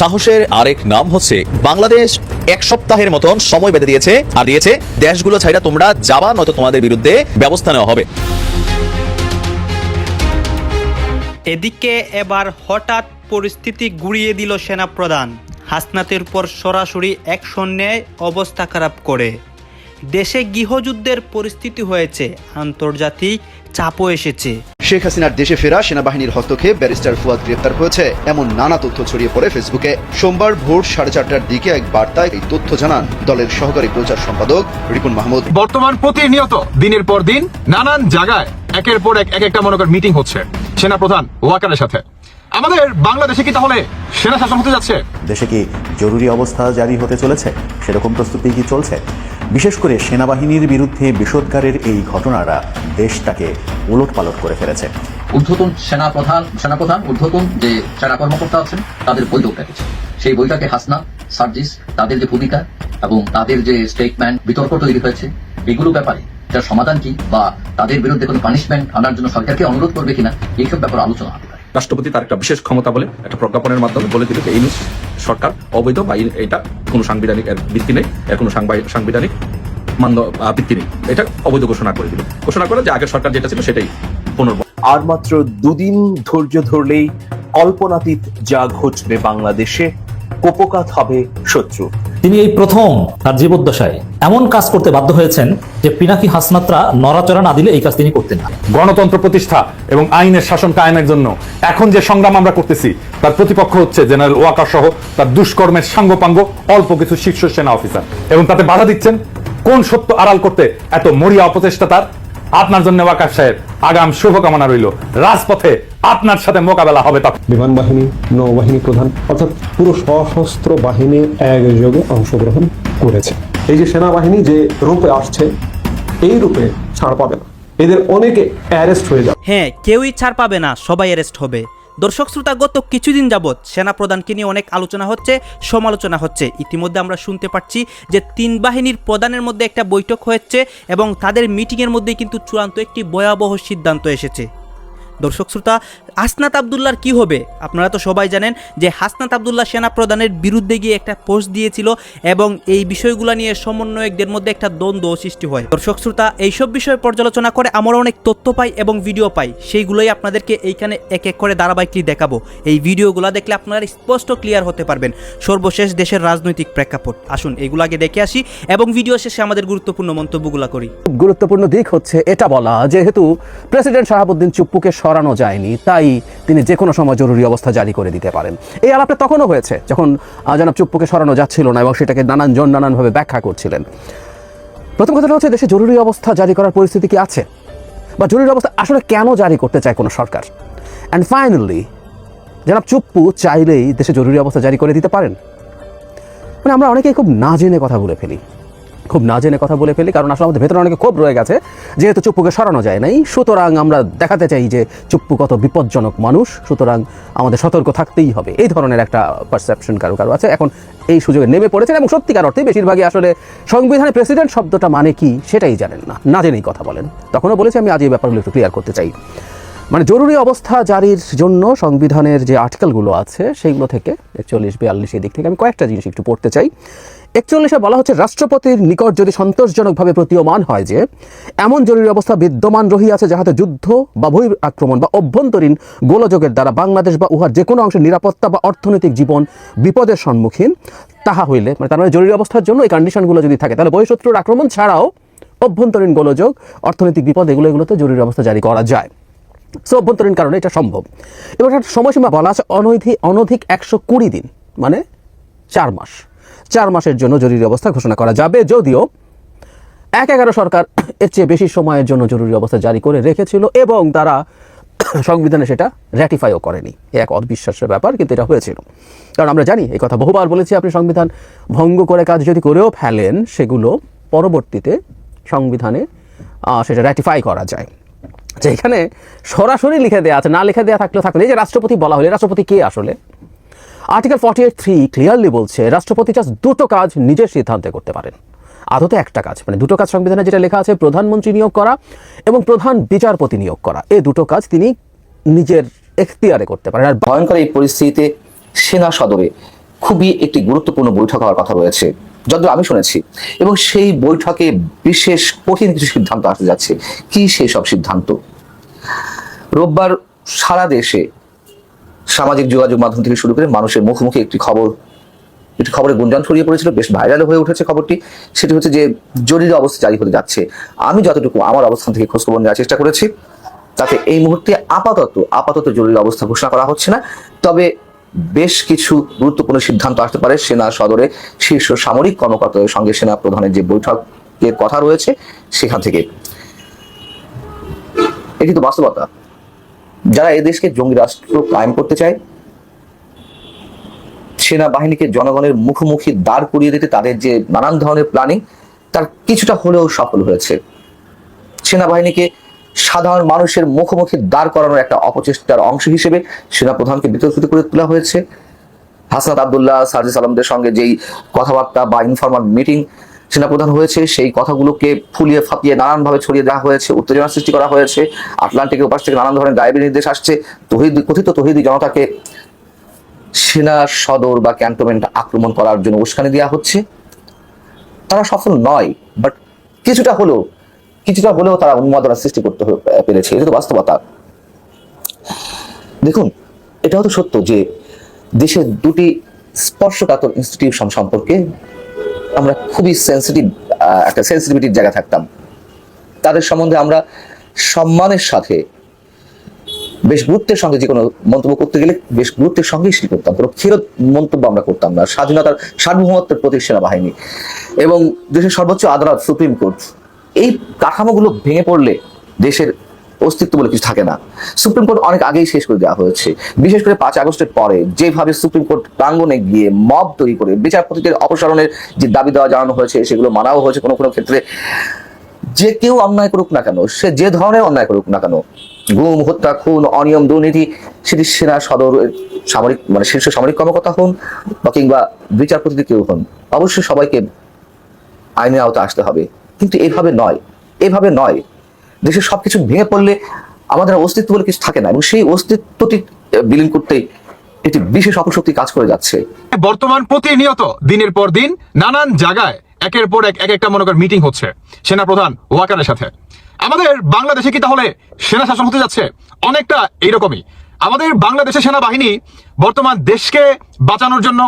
সাহসের আরেক নাম হচ্ছে বাংলাদেশ এক সপ্তাহের মতন সময় বেঁধে দিয়েছে আর দিয়েছে, দেশগুলো ছাইরা তোমরা যাবা, নয়তো তোমাদের বিরুদ্ধে ব্যবস্থা নেওয়া হবে। এদিকে এবার হঠাৎ পরিস্থিতি গুড়িয়ে দিল সেনা প্রধান হাসনাতের পর সরাসরি অ্যাকশন নেয়, অবস্থা খারাপ করে। দেশে গৃহযুদ্ধের পরিস্থিতি হয়েছে, আন্তর্জাতিক চাপও এসেছে। শেখ হাসিনার দেশে ফেরা সেনাবাহিনীর হস্তক্ষেপ ব্যারিস্টার ফুয়াদ গ্রেপ্তার হয়েছে। এমন নানা তথ্য ছড়িয়ে পড়ে ফেসবুকে। সোমবার ভোর সাড়ে চারটার দিকে এক বার্তায় এই তথ্য জানান দলের সহকারী প্রচার সম্পাদক রিপুন মাহমুদ। বর্তমান প্রতিনিয়ত দিনের পর দিন নানান জায়গায় একের পর এক এক একটা মনে মিটিং হচ্ছে। সেনা প্রধান ওয়াকারের সাথে। আমাদের বাংলাদেশে কি তাহলে সেনা শাসন হতে যাচ্ছে? দেশে কি জরুরি অবস্থা জারি হতে চলেছে? সেরকম প্রস্তুতি কি চলছে? বিশেষ করে সেনাবাহিনীর বিরুদ্ধে বিষোদ্গারের এই ঘটনাটা দেশটাকে উলট পালট করে ফেলেছে। ঊর্ধ্বতন সেনা প্রধান সেনাপ্রধান ঊর্ধ্বতন যে সেনা কর্মকর্তা আছেন তাদের বৈঠক ডেকেছে সেই বৈঠকে হাসনা সার্জিস তাদের যে ভূমিকা এবং তাদের যে স্টেটমেন্ট বিতর্ক তৈরি হয়েছে এগুলো ব্যাপারে যার সমাধান কি বা তাদের বিরুদ্ধে কোনো পানিশমেন্ট আনার জন্য সরকারকে অনুরোধ করবে কিনা এইসব ব্যাপারে আলোচনা হতে পারে। রাষ্ট্রপতি তার একটা বিশেষ ক্ষমতা বলে একটা প্রজ্ঞাপনের মাধ্যমে বলে দিল যে এই সরকার, অবৈধ বা এটা কোনো সাংবিধানিক ভিত্তি নেই, এর কোনো সাংবিধানিক মান্য ভিত্তি নেই। এটা অবৈধ ঘোষণা করে দিল। ঘোষণা করে যে আগের সরকার যেটা ছিল সেটাই পুনর্ব আর মাত্র দুদিন ধৈর্য ধরলেই কল্পনাতীত যা ঘটবে বাংলাদেশে, কোপকাত হবে শত্রু। তিনি এই প্রথম তার জীবদ্দশায় এমন কাজ করতে বাধ্য হয়েছেন যে পিনাকি হাসনাত্রা নড়াচড়া না দিলে এই কাজ তিনি করতেন না। গণতন্ত্র প্রতিষ্ঠা এবং আইনের শাসন কায়েমের জন্য এখন যে সংগ্রাম আমরা করতেছি, তার প্রতিপক্ষ হচ্ছে জেনারেল ওয়াকার সহ তার দুষ্কর্মের সাঙ্গপাঙ্গ অল্প কিছু শীর্ষ সেনা অফিসার এবং তাতে বাধা দিচ্ছেন কোন সত্য আড়াল করতে এত মরিয়া অপচেষ্টা তার? আপনার জন্য ওয়াকার সাহেব আগাম শুভকামনা রইল। রাজপথে আপনার সাথে মোকাবেলা হবে তখন। বিমান বাহিনী নৌবাহিনী প্রধান অর্থাৎ পুরো সশস্ত্র বাহিনী একযোগে অংশগ্রহণ করেছে। এই যে সেনাবাহিনী যে রূপে আসছে এই রূপে ছাড় পাবে না। এদের অনেকে অ্যারেস্ট হয়ে যাবে। হ্যাঁ কেউই ছাড় পাবে না সবাই অ্যারেস্ট হবে। দর্শক শ্রোতা, গত কিছুদিন যাবৎ সেনা সেনাপ্রধানকে নিয়ে অনেক আলোচনা হচ্ছে, সমালোচনা হচ্ছে। ইতিমধ্যে আমরা শুনতে পাচ্ছি যে তিন বাহিনীর প্রধানের মধ্যে একটা বৈঠক হয়েছে এবং তাদের মিটিংয়ের মধ্যেই কিন্তু চূড়ান্ত একটি ভয়াবহ সিদ্ধান্ত এসেছে। দর্শক শ্রোতা হাসনাত আবদুল্লার কি হবে? আপনারা তো সবাই জানেন যে হাসনাত আবদুল্লাহ সেনা প্রধানের বিরুদ্ধে গিয়ে একটা পোস্ট দিয়েছিল এবং এই বিষয়গুলো নিয়ে সমন্বয়কদের মধ্যে একটা দ্বন্দ্ব সৃষ্টি হয়। দর্শক, শ্রোতা, এইসব বিষয়ে পর্যালোচনা করে আমরা অনেক তথ্য পাই এবং ভিডিও পাই। সেইগুলোই আপনাদেরকে এইখানে এক এক করে ধারাবাহিকলি দেখাবো। এই ভিডিওগুলো দেখলে আপনারা স্পষ্ট ক্লিয়ার হতে পারবেন। সর্বশেষ দেশের রাজনৈতিক প্রেক্ষাপট। আসুন, এগুলো আগে দেখে আসি এবং ভিডিও শেষে আমাদের গুরুত্বপূর্ণ মন্তব্যগুলো করি। গুরুত্বপূর্ণ দিক হচ্ছে এটা বলা, যেহেতু প্রেসিডেন্ট শাহাবুদ্দিন চুপ্পুকে সরানো যায়নি, তাই তিনি যে কোনো সময় জরুরি অবস্থা জারি করে দিতে পারেন। এই আলাপটা তখনও হয়েছে যখন জনাব চুপ্পুকে সরানো যাচ্ছিল না এবং সেটাকে নানান জন নানানভাবে ব্যাখ্যা করছিলেন। প্রথম কথাটা হচ্ছে, দেশে জরুরি অবস্থা জারি করার পরিস্থিতি কি আছে? বা জরুরি অবস্থা আসলে কেন জারি করতে চায় কোনো সরকার? অ্যান্ড ফাইনালি জনাব চুপ্পু চাইলেই দেশে জরুরি অবস্থা জারি করে দিতে পারেন? মানে আমরা অনেকেই খুব না জেনে কথা বলে ফেলি। খুব না জেনে কথা বলে ফেলি, কারণ আসলে আমাদের ভেতরে অনেকে ক্ষোভ রয়ে গেছে, যেহেতু চুপ্পুকে সরানো যায় নাই। সুতরাং আমরা দেখাতে চাই যে চুপ্পু কত বিপজ্জনক মানুষ, সুতরাং আমাদের সতর্ক থাকতেই হবে। এই ধরনের একটা পারসেপশন কারও কারও আছে। এখন এই সুযোগে নেমে পড়েছেন এবং সত্যিকার অর্থে বেশিরভাগই আসলে সংবিধানে প্রেসিডেন্ট শব্দটা মানে কি সেটাই জানেন না না জেনেই কথা বলেন। তখনও বলেছি, আমি আজ এই ব্যাপারগুলো একটু ক্লিয়ার করতে চাই। মানে জরুরি অবস্থা জারির জন্য সংবিধানের যে আর্টিকেলগুলো আছে, সেইগুলো থেকে, একচল্লিশ, বিয়াল্লিশ দিক থেকে আমি কয়েকটা জিনিস একটু পড়তে চাই। একচল্লিশে বলা হচ্ছে, রাষ্ট্রপতির নিকট যদি সন্তোষজনকভাবে প্রতীয়মান হয় যে, এমন জরুরি অবস্থা বিদ্যমান রহিয়াছে যাহাতে যুদ্ধ বা বহি আক্রমণ বা অভ্যন্তরীণ গোলযোগের দ্বারা বাংলাদেশ বা উহার যে কোনো অংশের নিরাপত্তা বা অর্থনৈতিক জীবন বিপদের সম্মুখীন, তাহা হইলে মানে তার মানে জরুরি অবস্থার জন্য এই কন্ডিশনগুলো যদি থাকে, তাহলে বহিঃশত্রুর আক্রমণ ছাড়াও অভ্যন্তরীণ গোলযোগ, অর্থনৈতিক বিপদ, এগুলো এগুলোতে জরুরি অবস্থা জারি করা যায়। সো অভ্যন্তরীণ কারণে এটা সম্ভব। এবার সময়সীমা বলা আছে অনৈধি, অনধিক একশো কুড়ি দিন মানে চার মাস। চার মাসের জন্য জরুরি অবস্থা ঘোষণা করা যাবে। যদিও এক এগারো সরকার এর চেয়ে বেশি সময়ের জন্য জরুরি অবস্থা জারি করে রেখেছিল এবং তারা সংবিধানে সেটা র্যাটিফাইও করেনি। এক অবিশ্বাসের ব্যাপার, কিন্তু এটা হয়েছিল। কারণ আমরা জানি, এই কথা বহুবার বলেছি আপনি সংবিধান ভঙ্গ করে কাজ যদি করেও ফেলেন, সেগুলো পরবর্তীতে সংবিধানে সেটা র্যাটিফাই করা যায়। যে এখানে সরাসরি লিখে দেওয়া আছে, না লিখে দেওয়া থাকলেও থাকলে এই যে রাষ্ট্রপতি বলা হলে রাষ্ট্রপতি কে আসলে? Article forty eight three clearly বলছে, রাষ্ট্রপতি জাস্ট দুটো কাজ নিজের সিদ্ধান্তে করতে পারেন। আদতে একটা কাজ মানে দুটো কাজ সংবিধানে যেটা লেখা আছে, প্রধানমন্ত্রী নিয়োগ করা এবং প্রধান বিচারপতি নিয়োগ করা। এই দুটো কাজ তিনি নিজের এখতিয়ারে করতে পারেন। আর ভয়ঙ্কর এই পরিস্থিতিতে সেনা সদরে খুবই একটি গুরুত্বপূর্ণ বৈঠক হওয়ার কথা রয়েছে, যতদূর আমি শুনেছি। এবং সেই বৈঠকে বিশেষ কঠিন কিছু সিদ্ধান্ত আসতে যাচ্ছে। কি সেই সব সিদ্ধান্ত? রোববার সারা দেশে সামাজিক যোগাযোগ মাধ্যম থেকে শুরু করে মানুষের মুখোমুখি একটি খবর, একটি খবরের গুঞ্জন ছড়িয়ে পড়েছিল, বেশ ভাইরাল হয়ে উঠেছে খবরটি। সেটি হচ্ছে যে, জরুরি অবস্থা জারি হতে যাচ্ছে। আমি যতটুকু আমার অবস্থান থেকে খোঁজখবর নেওয়ার চেষ্টা করেছি, তাতে এই মুহূর্তে আপাতত আপাতত জরুরি অবস্থা ঘোষণা করা হচ্ছে না। তবে বেশ কিছু গুরুত্বপূর্ণ সিদ্ধান্ত আসতে পারে সেনা সদরে শীর্ষ সামরিক কর্মকর্তাদের সঙ্গে সেনা প্রধানের যে বৈঠকের কথা রয়েছে, সেখান থেকে। এটি তো বাস্তবতা। যারা এদেশকে জঙ্গি রাষ্ট্র কায়েম করতে চায়, সেনাবাহিনীকে জনগণের মুখোমুখি দাঁড় করিয়ে দিতে তাদের যে নানান ধরনের প্ল্যানিং তার কিছুটা হলেও সফল হয়েছে। সেনাবাহিনীকে সাধারণ মানুষের মুখোমুখি দাঁড় করানোর একটা অপচেষ্টার অংশ হিসেবে সেনাপ্রধানকে বিতর্কিত করে তোলা হয়েছে। হাসনাত আবদুল্লাহ, সার্জিস আলমদের সঙ্গে যেই কথাবার্তা বা ইনফরমাল মিটিং সেনাপ্রধান হয়েছে সেই কথাগুলোকে ফুলিয়ে ফাপিয়ে নানানভাবে ছড়িয়ে দেওয়া হয়েছে, উত্তেজনা সৃষ্টি করা হয়েছে, আটলান্টিকের উপাস থেকে নানান ধরনের গায়েবী নির্দেশ আসছে। তহিদ, কথিত তহিদি জনতাকে সেনা সদর বা ক্যান্টনমেন্ট আক্রমণ করার জন্য উস্কানি দেওয়া হচ্ছে। তারা সফল নয় বাট কিছুটা হলেও কিছুটা হলেও তারা উন্মাদনা সৃষ্টি করতে পেরেছে। এটা তো বাস্তবতা। দেখুন এটাও তো সত্য যে দেশের দুটি স্পর্শকাতর ইনস্টিটিউশন সম্পর্কে আমরা খুবই সেন্সিটিভ একটা সেন্সিটিভিটির জায়গা থাকতাম। তাদের সম্বন্ধে আমরা সম্মানের সাথে বেশ গুরুত্বের সঙ্গে যে কোনো মন্তব্য করতে গেলে বেশ গুরুত্বের সঙ্গেই সেটি করতাম। কোনো ফেরত মন্তব্য আমরা করতাম না। স্বাধীনতার সার্বভৌমত্বের প্রতীক সেনাবাহিনী এবং দেশের সর্বোচ্চ আদালত, সুপ্রিম কোর্ট, এই কাঠামোগুলো ভেঙে পড়লে দেশের অস্তিত্ব বলে কিছু থাকে না। সুপ্রিম কোর্ট অনেক আগেই শেষ করে দেওয়া হয়েছে। বিশেষ করে পাঁচ আগস্টের পরে যেভাবে সুপ্রিম কোর্ট প্রাঙ্গনে গিয়ে মব তৈরি করে বিচারপতিদের অপসারণের যে দাবি দেওয়া জানানো হয়েছে, সেগুলো মানাও হয়েছে কোনো কোনো ক্ষেত্রে। যে কেউ অন্যায় করুক না কেন, সে যে ধরনের অন্যায় করুক না কেন, গুম, হত্যা, খুন, অনিয়ম, দুর্নীতি, সেটি সেনা সদর সামরিক মানে শীর্ষ সামরিক কর্মকর্তা হন বা কিংবা বিচারপতি কেউ হন, অবশ্যই সবাইকে আইনের আওতা আসতে হবে। কিন্তু এভাবে নয় এভাবে নয়। দেশের সবকিছু ভেঙে পড়লে আমাদের অস্তিত্ব বলে কিছু থাকে না এবং সেই অস্তিত্বটি বিলীন করতেই একটি বিশেষ অপশক্তি কাজ করে যাচ্ছে। বর্তমান প্রতিনিয়ত, দিনের পর দিন, নানান জায়গায়, একের পর এক এক একটা মনে কর মিটিং হচ্ছে। সেনা প্রধান ওয়াকারের সাথে। আমাদের বাংলাদেশে কি তাহলে সেনা শাসন হতে যাচ্ছে? অনেকটা এইরকমই। আমাদের বাংলাদেশের সেনাবাহিনী বর্তমান দেশকে বাঁচানোর জন্য,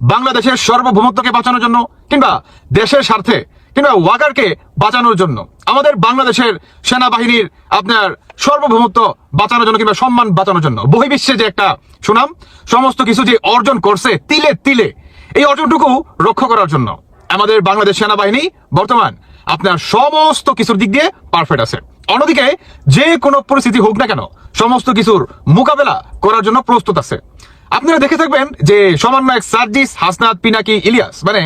বাংলাদেশের সার্বভৌমত্বকে বাঁচানোর জন্য, কিংবা দেশের স্বার্থে কিংবা ওয়াকারকে বাঁচানোর জন্য। আমাদের বাংলাদেশের সেনাবাহিনীর আপনার সার্বভৌমত্ব বাঁচানোর জন্য কিংবা সম্মান বাঁচানোর জন্য বহির্বিশ্বে যে একটা সুনাম, সমস্ত কিছু যে অর্জন করছে তিলে তিলে, এই অর্জনটুকু রক্ষা করার জন্য আমাদের বাংলাদেশ সেনাবাহিনী বর্তমান আপনার সমস্ত কিছুর দিক দিয়ে পারফেক্ট আছে। অন্যদিকে যে কোনো পরিস্থিতি হোক না কেন, সমস্ত কিছুর মোকাবেলা করার জন্য প্রস্তুত আছে। আপনারা দেখে থাকবেন যে সমন্বয়ক সার্জিস হাসনাত পিনাকি ইলিয়াস মানে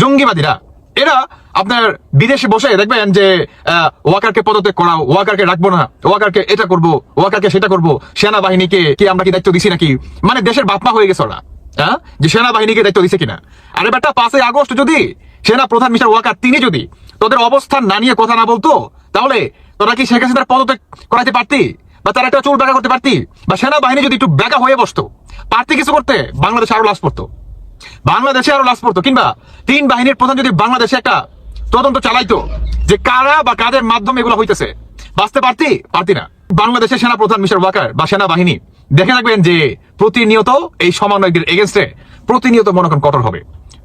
জঙ্গিবাদীরা এরা আপনার বিদেশে বসে দেখবেন যে ওয়াকারকে পদত্যাগ করাও ওয়াকারকে রাখব না, ওয়াকারকে এটা করব, ওয়াকারকে সেটা করব, সেনাবাহিনীকে কি আমরা কি দায়িত্ব দিছি নাকি? মানে দেশের বাপমা হয়ে গেছে ওরা হ্যাঁ? যে সেনাবাহিনীকে দায়িত্ব দিছে কিনা? আরে বেটা পাঁচই আগস্ট যদি সেনা প্রধান মিস্টার ওয়াকার, তিনি যদি তোদের অবস্থান না নিয়ে কথা না বলতো, তাহলে তোরা কি শেখ হাসিনার পদত্যাগ করাতে পারতি? বা তারা একটা চুল ব্যাকা করতে পারতি? বা সেনাবাহিনী যদি একটু ব্যাকা হয়ে বসতো, পারতি কিছু করতে? বাংলাদেশে আরও লাশ পড়তো। বাংলাদেশে আরও লাশ পড়তো, কিংবা তিন বাহিনীর প্রধান যদি বাংলাদেশে একটা তদন্ত চালাইতো যে কারা বা কাদের মাধ্যমে এগুলো হইতেছে, বাঁচতে পারতি? পারতি না। বাংলাদেশের সেনা প্রধান মিস্টার ওয়াকার বা সেনাবাহিনী, দেখে রাখবেন যে প্রতিনিয়ত এই সমন্বয়কদের এগেনস্টে প্রতিনিয়ত মনে করেন কঠোর হবে।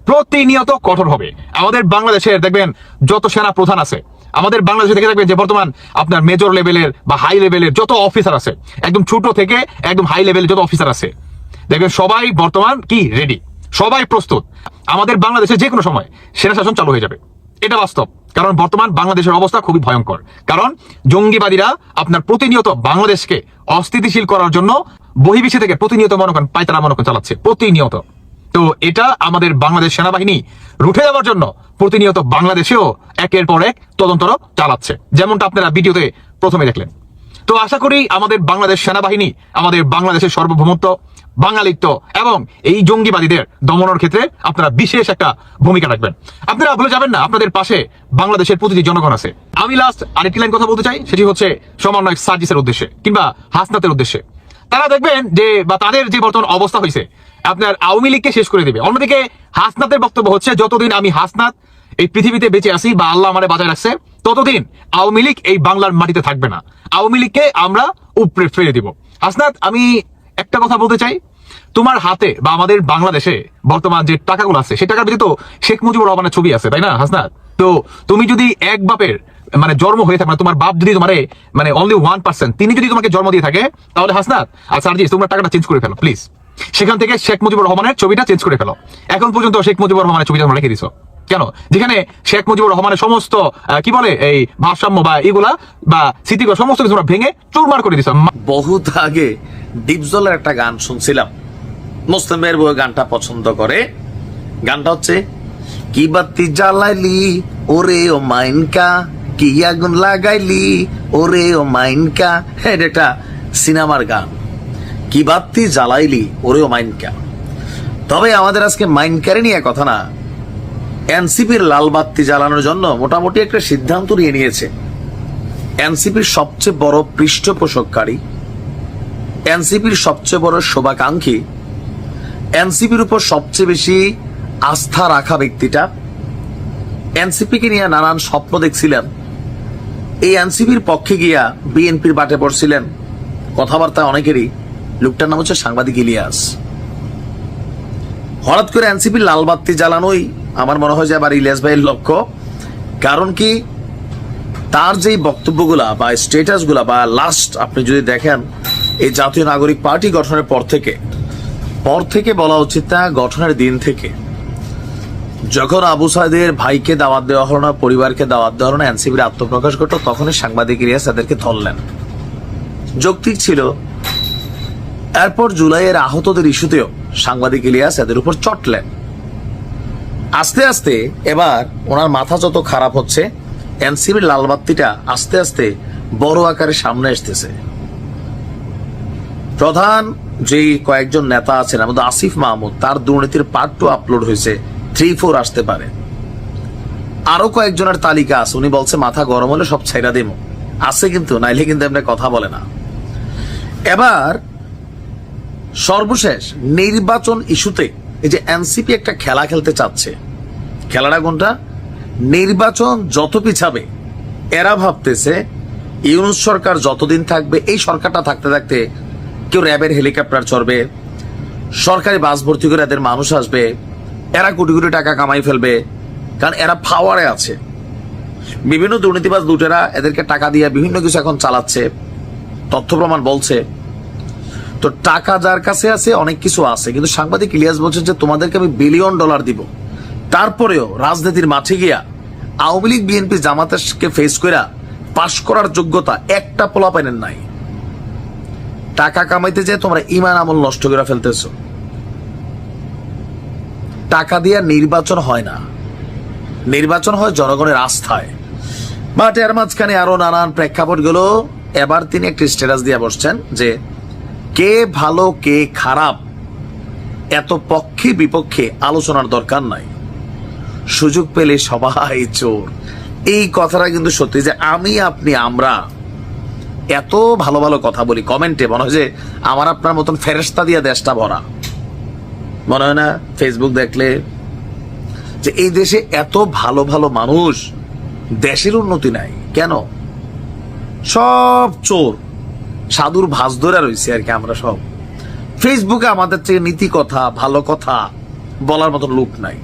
প্রতিনিয়ত কঠোর হবে। আমাদের বাংলাদেশের, দেখবেন, যত সেনা প্রধান আছে, আমাদের বাংলাদেশে দেখে দেখবেন যে বর্তমান আপনার মেজর লেভেলের বা হাই লেভেলের যত অফিসার আছে, একদম ছোট থেকে একদম হাই লেভেলের যত অফিসার আছে, দেখবেন সবাই বর্তমান কি? রেডি সবাই প্রস্তুত। আমাদের বাংলাদেশে যে কোনো সময় সেনা শাসন চালু হয়ে যাবে। এটা বাস্তব। কারণ বর্তমান বাংলাদেশের অবস্থা খুবই ভয়ঙ্কর। কারণ জঙ্গিবাদীরা আপনার প্রতিনিয়ত বাংলাদেশকে অস্থিতিশীল করার জন্য বহির্বিশ্ব থেকে প্রতিনিয়ত মনে করেন পায়তারা চালাচ্ছে, প্রতিনিয়ত। তো এটা আমাদের বাংলাদেশ সেনাবাহিনী রুঠে যাওয়ার জন্য প্রতিনিয়ত বাংলাদেশেও একের পর এক তদন্তর চালাচ্ছে। যেমনটা আপনারা ভিডিওতে প্রথমে দেখলেন। তো আশা করি আমাদের বাংলাদেশ সেনাবাহিনী, আমাদের বাংলাদেশের সার্বভৌমত্ব, বাঙালিত্ব এবং এই জঙ্গিবাদীদের দমনের ক্ষেত্রে আপনারা বিশেষ একটা ভূমিকা রাখবেন। আপনারা ভুলে যাবেন না, আপনাদের পাশে বাংলাদেশের প্রতিটি জনগণ আছে। আমি লাস্ট আরেকটি লাইন কথা বলতে চাই, সেটি হচ্ছে সমন্বয় সার্জিসের উদ্দেশ্যে কিংবা হাসনাতের উদ্দেশ্যে। তারা দেখবেন যে বা তাদের যে বর্তমান অবস্থা হয়েছে, আপনার আওয়ামী লীগকে শেষ করে দেবে। অন্যদিকে হাসনাতের বক্তব্য হচ্ছে, যতদিন আমি হাসনাত, এই পৃথিবীতে বেঁচে আছি বা আল্লাহ আমারে বাজায় রাখছে ততদিন আওয়ামী লীগ এই বাংলার মাটিতে থাকবে না। আওয়ামী লীগকে আমরা উপরে ফেলে দিব। হাসনাত, আমি একটা কথা বলতে চাই। তোমার হাতে বা আমাদের বাংলাদেশে বর্তমান যে টাকাগুলো আছে, সেই টাকার ভিতরে তো শেখ মুজিবুর রহমানের ছবি আছে, তাই না, হাসনাত? তো তুমি যদি এক বাপের মানে জন্ম হয়ে থাকে মানে তোমার বাপ যদি তোমার মানে অনলি ওয়ান পার্সেন্ট তিনি যদি তোমাকে জন্ম দিয়ে থাকে, তাহলে হাসনাত, আর সার্জিস, তোমরা টাকাটা চেঞ্জ করে ফেলো প্লিজ সেখান থেকে শেখ মুজিবুর রহমানের ছবিটা চেঞ্জ করে ফেলো। এখন পর্যন্ত শেখ মুজিবুর রহমানের ছবিটা তোমরা রেখে দিছো। কেন? যেখানে শেখ মুজিবুর রহমানের সমস্ত কি বলে, এই ভারসাম্য বা এগুলা বা স্মৃতিগুলো, সমস্ত কিছু ভেঙে চুরমার করে দিছো। বহুত আগে ডিপজলের একটা গান শুনছিলাম। মুসলিম মেয়ের বউ গানটা পছন্দ করে। গানটা হচ্ছে, কি বাতি জ্বালাইলি, ওরে ও মাইনকা, কি আগুন লাগাইলি, ওরে ও মাইনকা। হ্যাঁ এটা একটা সিনেমার গান। কি বাতি জ্বালাইলি, ওরে ও মাইনকা। তবে আমাদের আজকে মাইনকারে নিয়ে কথা না। এনসিপির লাল বাতি জ্বালানোর জন্য মোটামুটি একটা সিদ্ধান্ত নিয়ে নিয়েছে। এনসিপির সবচেয়ে বড় পৃষ্ঠপোষককারী, এনসিপির সবচেয়ে বড় শোভাকাঙ্ক্ষী, এনসিপির উপর সবচেয়ে বেশি আস্থা রাখা ব্যক্তিটা এনসিপিকে নিয়ে নানান স্বপ্ন দেখছিলেন। এই এনসিপির পক্ষে গিয়া বিএনপির বাটে পড়ছিলেন কথাবার্তা অনেকেরই। লোকটার নাম হচ্ছে সাংবাদিক ইলিয়াস। হঠাৎ করে এনসিপির লাল বাতি জ্বালানোই আমার মনে হয় যে আবার ইলিয়াস ভাইয়ের লক্ষ্য। কারণ কি? তার যেই বক্তব্যগুলা বা স্টেটাসগুলা বা লাস্ট আপনি যদি দেখেন, এই জাতীয় নাগরিক পার্টি গঠনের পর থেকে পর থেকে বলা উচিত তা গঠনের দিন থেকে। যখন আবু সাইদের ভাইকে দাওয়াত দেওয়া হলো না, পরিবারকে দাওয়াত দেওয়া হলো না এনসিবির আত্মপ্রকাশ ঘটল তখনই সাংবাদিক ইলিয়াস তাদেরকে ধরলেন। যৌক্তিক ছিল। এরপর জুলাইয়ের আহতদের ইস্যুতেও সাংবাদিক ইলিয়াস এদের উপর চটলেন। আস্তে আস্তে এবার ওনার মাথা যত খারাপ হচ্ছে, এনসিবির লালবাত্তিটা আস্তে আস্তে বড় আকারে সামনে আসতেছে। প্রধান যে কয়েকজন নেতা আছেন, আমাদের আসিফ মাহমুদ, তার দুর্নীতির পার্ট টু আপলোড হয়েছে থ্রি ফোর আসতে পারে। আরও কয়েকজনের তালিকা আছে, উনি বলছে মাথা গরম হলে সব ছাইরা দেবো। আছে কিন্তু, নাইলে কিন্তু এমনি কথা বলে না। এবার সর্বশেষ নির্বাচন ইস্যুতে এই যে এনসিপি একটা খেলা খেলতে চাচ্ছে, খেলাটা কোনটা? নির্বাচন যত পিছাবে, এরা ভাবতেছে ইউনুস সরকার যতদিন থাকবে, এই সরকারটা থাকতে থাকতে কেউ র্যাবের হেলিকপ্টার চড়বে, সরকারি বাস ভর্তি করে এদের মানুষ আসবে, এরা কোটি কোটি টাকা কামাই ফেলবে, কারণ এরা পাওয়ারে আছে। বিভিন্ন দুর্নীতিবাজ লুটেরা এদেরকে টাকা দিয়ে বিভিন্ন কিছু এখন চালাচ্ছে, তথ্য প্রমাণ বলছে। তো টাকা যার কাছে আছে, অনেক কিছু আছে। কিন্তু সাংবাদিক ইলিয়াস বলছেন যে তোমাদেরকে আমি বিলিয়ন ডলার দিব। তারপরেও রাজনীতির মাঠে গিয়া আওয়ামী লীগ, বিএনপি জামাতকে ফেস কইরা পাশ করার যোগ্যতা একটা পোলা পাইনের নাই। টাকা কামাইতে যে তোমরা ইমান, আমল নষ্ট করে ফেলতেছ। টাকা দিয়ে নির্বাচন হয় না। নির্বাচন হয় জনগণের আস্থায়। বাট এর মাঝখানে আরও নানান প্রেক্ষাপটগুলো এবার তিনি একটি স্ট্যাটাস দিয়ে বসছেন যে কে ভালো, কে খারাপ, এত পক্ষে বিপক্ষে আলোচনার দরকার নাই। সুযোগ পেলে সবাই চোর। এই কথাটা কিন্তু সত্যি যে আমি, আপনি, আমরা এত ভালো ভালো কথা বলি কমেন্টে, মনে হয় যে আমার আপনার মতন ফেরেস্তা দিয়ে দেশটা ভরা। মনে হয় না ফেসবুক দেখলে যে এই দেশে এত ভালো ভালো মানুষ দেশের উন্নতি নাই। কেন? সব চোর। সাধুর ভাস ধরে রয়েছে আর কি আমরা সব। ফেসবুকে আমাদের থেকে নীতি কথা, ভালো কথা বলার মতো লোক নাই।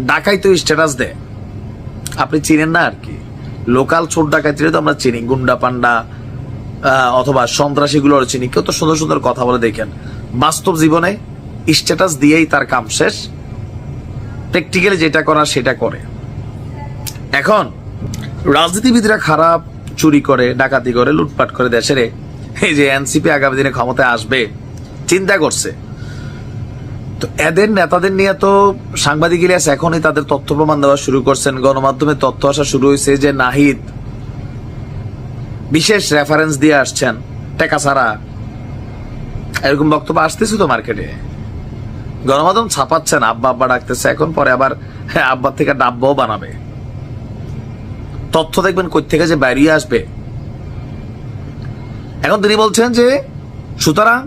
ডাকাই তো স্ট্যাটাস দেয়। আপনি চিনেন না আর কি। লোকাল চোর ডাকাইতে তো আমরা চিনি। গুন্ডা পান্ডা অথবা সন্ত্রাসীগুলোর চিনি। কেউ তো সুন্দর সুন্দর কথা বলে দেখেন। বাস্তব জীবনে স্ট্যাটাস দিয়েই তার কাম শেষ। প্র্যাকটিক্যালি যেটা করা সেটা করে। এখন, রাজনীতিবিদরা খারাপ, চুরি করে, ডাকাতি করে, লুটপাট করে দেশের এই যে এনসিপি আগামী দিনে ক্ষমতায় আসবে, চিন্তা করছে। তো এদের নেতাদের নিয়ে তো সাংবাদিক ইলিয়াস এখনই তাদের তথ্য প্রমাণ দেওয়া শুরু করছেন। গণমাধ্যমে তথ্য আসা শুরু হয়েছে যে নাহিদ বিশেষ রেফারেন্স দিয়ে আসছেন, টেকা ছাড়া। এরকম বক্তব্য আসতেছে তো মার্কেটে। গণমাধ্যম ছাপাচ্ছেন আব্বা আব্বা ডাকতেছে, এখন পরে আবার হ্যাঁ আব্বার থেকে ডাব্বাও বানাবে। তথ্য দেখবেন কই থেকে যে বেরিয়ে আসবে। এখন তিনি বলছেন যে, সুতরাং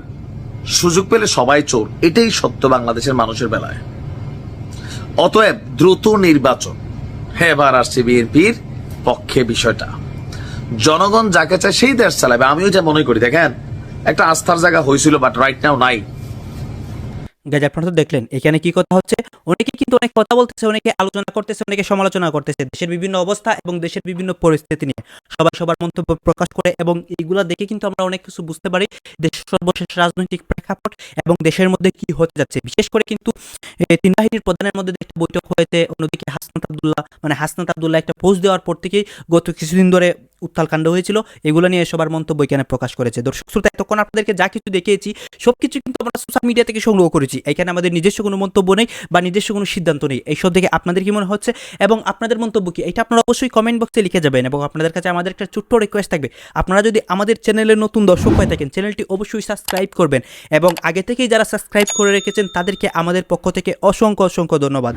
সুযোগ পেলে সবাই চোর। এটাই সত্য বাংলাদেশের মানুষের বেলায়। অতএব দ্রুত নির্বাচন। হ্যাঁ এবার আসছে বিএনপির পক্ষে বিষয়টা। জনগণ যাকে চায় সেই দেশ চালাবে। আমিও যা মনে করি, দেখেন, একটা আস্থার জায়গা হয়েছিল বাট রাইট নাও নাই। গাইজ, আপনারা তো দেখলেন, এখানে কি কথা হচ্ছে? অনেকে কিন্তু অনেক কথা বলতেছে, অনেকে আলোচনা করতেছে, অনেকে সমালোচনা করতেছে। দেশের বিভিন্ন অবস্থা এবং দেশের বিভিন্ন পরিস্থিতি নিয়ে সবাই সবার মন্তব্য প্রকাশ করে এবং এইগুলা দেখে কিন্তু আমরা অনেক কিছু বুঝতে পারি দেশের সর্বশেষ রাজনৈতিক প্রেক্ষাপট এবং দেশের মধ্যে কি হতে যাচ্ছে। বিশেষ করে কিন্তু তিন বাহিনীর প্রধানের মধ্যে একটা বৈঠক হয়েছে, অন্যদিকে হাসনাত আবদুল্লাহ মানে হাসনাত আবদুল্লাহ একটা পোস্ট দেওয়ার পর থেকেই গত কিছুদিন ধরে উত্তালকাণ্ড হয়েছিল, এগুলো নিয়ে সবার মন্তব্য এখানে প্রকাশ করেছে। দর্শক, শ্রোতা, এতক্ষণ আপনাদেরকে যা কিছু দেখিয়েছি সব কিছু কিন্তু আমরা সোশ্যাল মিডিয়া থেকে সংগ্রহ করেছি। এখানে আমাদের নিজস্ব কোনো মন্তব্য নেই বা নিজস্ব কোনো সিদ্ধান্ত নেই। এইসব দেখে আপনাদের কি মনে হচ্ছে এবং আপনাদের মন্তব্য কি? এটা আপনারা অবশ্যই কমেন্ট বক্সে লিখে যাবেন এবং আপনাদের কাছে আমাদের একটা ছোট্ট রিকোয়েস্ট থাকবে। আপনারা যদি আমাদের চ্যানেলের নতুন দর্শক হয়ে থাকেন চ্যানেলটি অবশ্যই সাবস্ক্রাইব করবেন এবং আগে থেকেই যারা সাবস্ক্রাইব করে রেখেছেন, তাদেরকে আমাদের পক্ষ থেকে অসংখ্য অসংখ্য ধন্যবাদ।